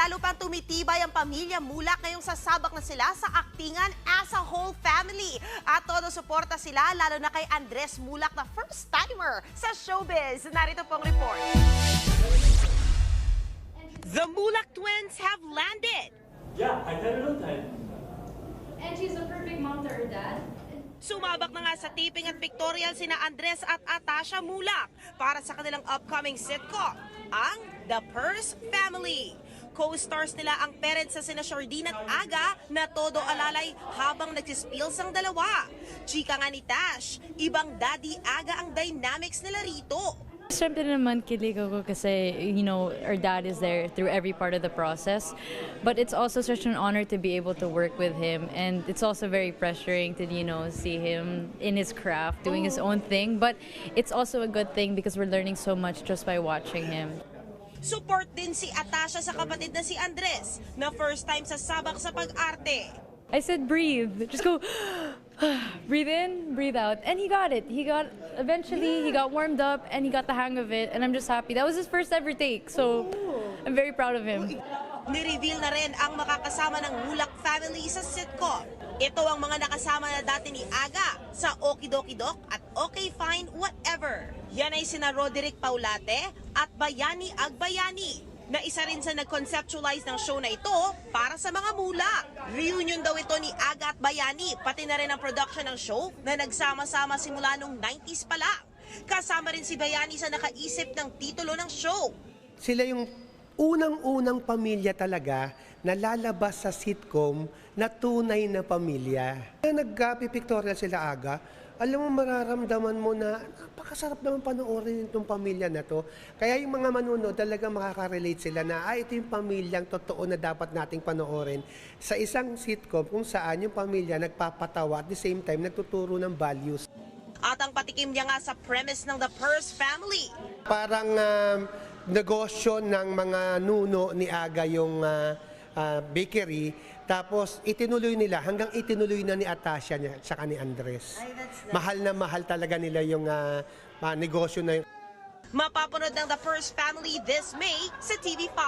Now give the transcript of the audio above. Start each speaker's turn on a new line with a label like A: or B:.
A: lalo pang tumitibay ang pamilya Mulak ngayong sasabak na sila sa aktingan as a whole family. At todo suporta sila, lalo na kay Andres Mulak na first-timer sa showbiz. Narito pong report. The Mulak twins have landed.
B: Yeah, I had a good time.
C: And she's a perfect mom to her dad.
A: Sumabak na nga sa taping at pictorial sina Andres at Atasha Mulak para sa kanilang upcoming sitcom, ang The Purse Family. Co-stars nila ang parents sa sina Shardine at Aga na todo alalay habang nagsispills ang dalawa. Chika nga ni Tash, ibang daddy Aga ang dynamics nila rito.
D: Siyempre naman kilig ako kasi, you know, our dad is there through every part of the process. But it's also such an honor to be able to work with him. And it's also very pressuring to, you know, see him in his craft, doing his own thing. But it's also a good thing because we're learning so much just by watching him.
A: Support din si Atasha sa kapatid na si Andres na first time sa sabak sa pag-arte.
D: I said breathe. Just go breathe in, breathe out. And he got it. He got eventually he got warmed up and he got the hang of it and I'm just happy. That was his first ever take. So I'm very proud of him.
A: Nireveal na rin ang makakasama ng Mulak family sa sitcom. Ito ang mga nakasama na dati ni Aga sa Okidoki Doc at Okay Fine Whatever. Yan ay sina Roderick Paulate at Bayani Agbayani na isa rin sa nag-conceptualize ng show na ito para sa mga mulak. Reunion daw ito ni Aga at Bayani, pati na rin ang production ng show na nagsama-sama simula nung 90s pa lang. Kasama rin si Bayani sa nakaisip ng titulo ng show.
E: sila yung unang-unang pamilya talaga na lalabas sa sitcom na tunay na pamilya. Kaya nagpipictorial sila aga, alam mo mararamdaman mo na napakasarap naman panoorin itong pamilya na to. Kaya yung mga manunood talaga makaka-relate sila na ah, ito yung pamilyang totoo na dapat nating panoorin sa isang sitcom kung saan yung pamilya nagpapatawa at the same time nagtuturo ng values.
A: At ang patikim niya nga sa premise ng The Purse Family.
E: parang um, negosyo ng mga nuno ni Aga yung ah, ah, bakery. Tapos itinuloy nila hanggang itinuloy na ni Atasha niya at ni Andres. Mahal na mahal talaga nila yung ah, ah, negosyo na yun.
A: Mapapanood ng The Purse Family this May sa TV5.